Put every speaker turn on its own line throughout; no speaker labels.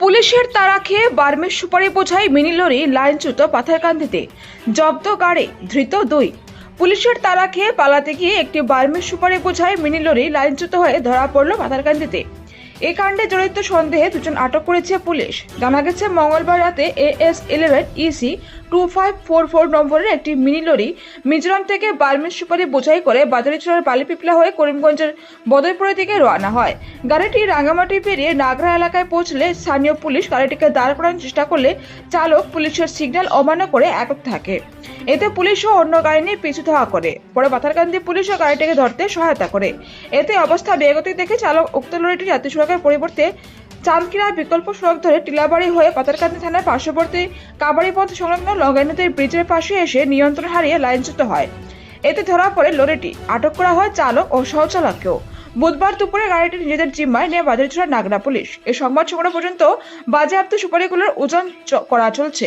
পুলিশের তারা খেয়ে বার্মের সুপারি বোঝাই মিনি লরি লাইনচ্যুত পাথারকান্দিতে। জব্দ গাড়ে, ধৃত দুই। পুলিশের তারা খেয়ে পালাতে গিয়ে একটি বার্মের সুপারি বোঝাই মিনি লরি লাইনচ্যুত হয়ে ধরা পড়ল পাথারকান্দিতে। এই কাণ্ডে জড়িত সন্দেহে দুজন আটক করেছে পুলিশ। জানা গেছে, মঙ্গলবার রাতে AS eleven EC two five four four নম্বরের একটি মিনি লরি মিজোরাম থেকে বার্মিজ সুপারি বোঝাই করে বাজারিচড়ার বালিপিপলা হয়ে করিমগঞ্জের বদরপুরের দিকে রওনা হয়। গাড়িটি রাঙ্গামাটি পেরিয়ে নাগরা এলাকায় পৌঁছলে স্থানীয় পুলিশ গাড়িটিকে দাঁড় করানোর চেষ্টা করলে চালক পুলিশের সিগন্যাল অমান্য করে একক থাকে। এতে পুলিশও অন্য গাড়ি নিয়ে পিছু ধাওয়া করে। পরে পাথারকান্দি পুলিশও গাড়িটিকে ধরতে সহায়তা করে। এতে অবস্থা বেগতিক দেখে চালক উক্ত লরিটি জাতীয় সড়কের পরিবর্তে চাঁদকিরা বিকল্প সড়ক ধরে টিলাবাড়ি হয়ে পাতারকান্দি থানার পার্শ্ববর্তী কাবাড়ি পথ সংলগ্ন লঙ্গাই নদীর ব্রিজের পাশে এসে নিয়ন্ত্রণ হারিয়ে লাইনচ্যুত হয়। এতে ধরা পড়ে লরিটি। আটক করা হয় চালক ও সহচালককেও বুধবার দুপুরে গাড়িটি নিজেদের জিম্মায় নিয়ে বাজারছড়া নাগরা পুলিশ। এই সংবাদ সংগ্রহ পর্যন্ত বাজেয়াপ্ত সুপারিগুলোর ওজন করা চলছে।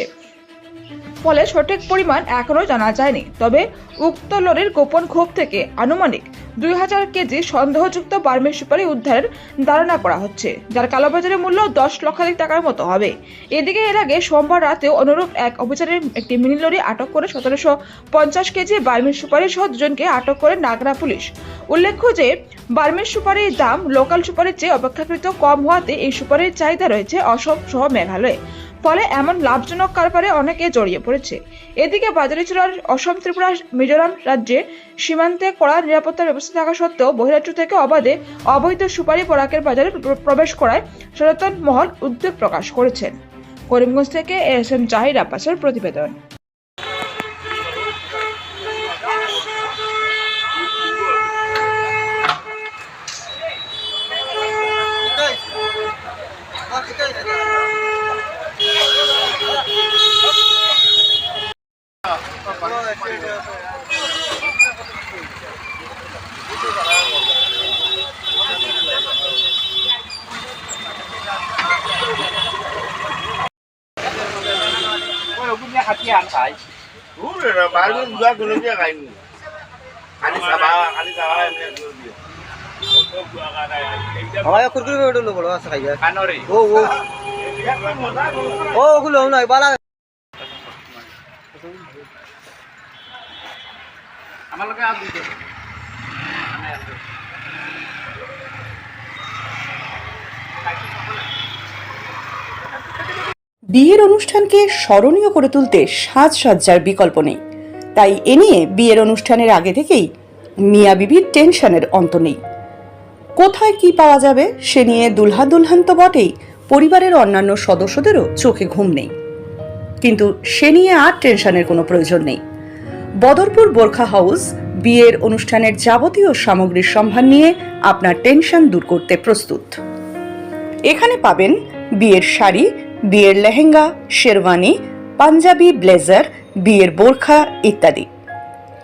ফলে সঠিক পরিমাণ এখনও জানা যায়নি। তবে উক্ত লরির গোপন ক্ষোভ থেকে আনুমানিক দুই হাজার কেজি সন্দেহযুক্ত বার্মের সুপারি উদ্ধারের ধারণা করা হচ্ছে, যার কালোবাজারের মূল্য দশ লক্ষাধিক টাকার মতো হবে। এদিকে এর আগে সোমবার রাতেও অনুরূপ এক অভিযানের একটি মিনি লরি আটক করে সতেরোশো পঞ্চাশ কেজি বার্মের সুপারি সহ দুজনকে আটক করে নাগরা পুলিশ। উল্লেখ্য যে, বার্মের সুপারির দাম লোকাল সুপারির চেয়ে অপেক্ষাকৃত কম হওয়াতে এই সুপারির চাহিদা রয়েছে অসম সহ মেঘালয়ে। ফলে এমন লাভজনক কারবারে অনেকে জড়িয়ে পড়েছে এদিকে বাজারে বাজারিচুরার অসম ত্রিপুরা মিজোরাম রাজ্যে সীমান্তে কড়া নিরাপত্তার ব্যবস্থা থাকা সত্ত্বেও বহিরাজ্য থেকে অবাধে অবৈধ সুপারি পরাকের বাজারে প্রবেশ করায় সনাতন মহল উদ্বেগ প্রকাশ করেছেন করিমগঞ্জ থেকে এস এম জাহির আব্বাসের প্রতিবেদন
Udah, nah, baru juga gunungnya kayak ini. Kali sama, kali sama ini gunungnya.
আমায় কুরকুরি বেড়ে বড় আছে খাইয়া
Kanori.
ও ও ও ওগুলো নাই বালা
আমার লোকে আর দিতে
বিয়ের অনুষ্ঠানকে স্মরণীয় করে তুলতে সাজসজ্জার বিকল্প নেই। তাই এ নিয়ে বিয়ের অনুষ্ঠানের আগে থেকেই মিয়া বিবির টেনশনের অন্ত নেই। কোথায় কি পাওয়া যাবে সে নিয়ে দুলহা দুলহান তো বটেই, পরিবারের অন্যান্য সদস্যদেরও চোখে ঘুম নেই। কিন্তু সে নিয়ে আর টেনশনের কোনো প্রয়োজন নেই। বদরপুর বোরখা হাউস বিয়ের অনুষ্ঠানের যাবতীয় সামগ্রীর সম্ভার নিয়ে আপনার টেনশন দূর করতে প্রস্তুত। এখানে পাবেন বিয়ের শাড়ি বিয়ের লেহেঙ্গা, শেরওয়ানি, পাঞ্জাবি, ব্লেজার, বিয়ের বোরখা ইত্যাদি।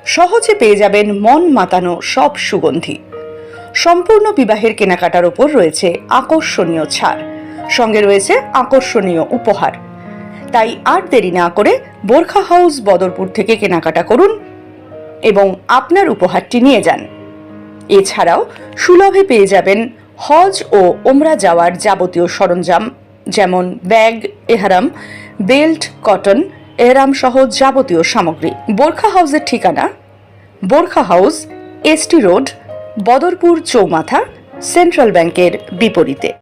সহজে পেয়ে যাবেন মন মাতানো সব সুগন্ধি। সম্পূর্ণ বিবাহের কেনাকাটার ওপর রয়েছে আকর্ষণীয় ছাড়। সঙ্গে রয়েছে আকর্ষণীয় উপহার। তাই আর দেরি না করে বোরখা হাউস বদরপুর থেকে কেনাকাটা করুন এবং আপনার উপহারটি নিয়ে যান। এছাড়াও সুলভে পেয়ে যাবেন হজ ও ওমরা যাওয়ার যাবতীয় সরঞ্জাম যেমন ব্যাগ, এহারাম, বেল্ট, কটন, এহরাম সহ যাবতীয় সামগ্রী। বোরখা হাউসের ঠিকানা? Burqa House ST Road, Badarpur চৌমাথা, সেন্ট্রাল ব্যাংকের বিপরীতে।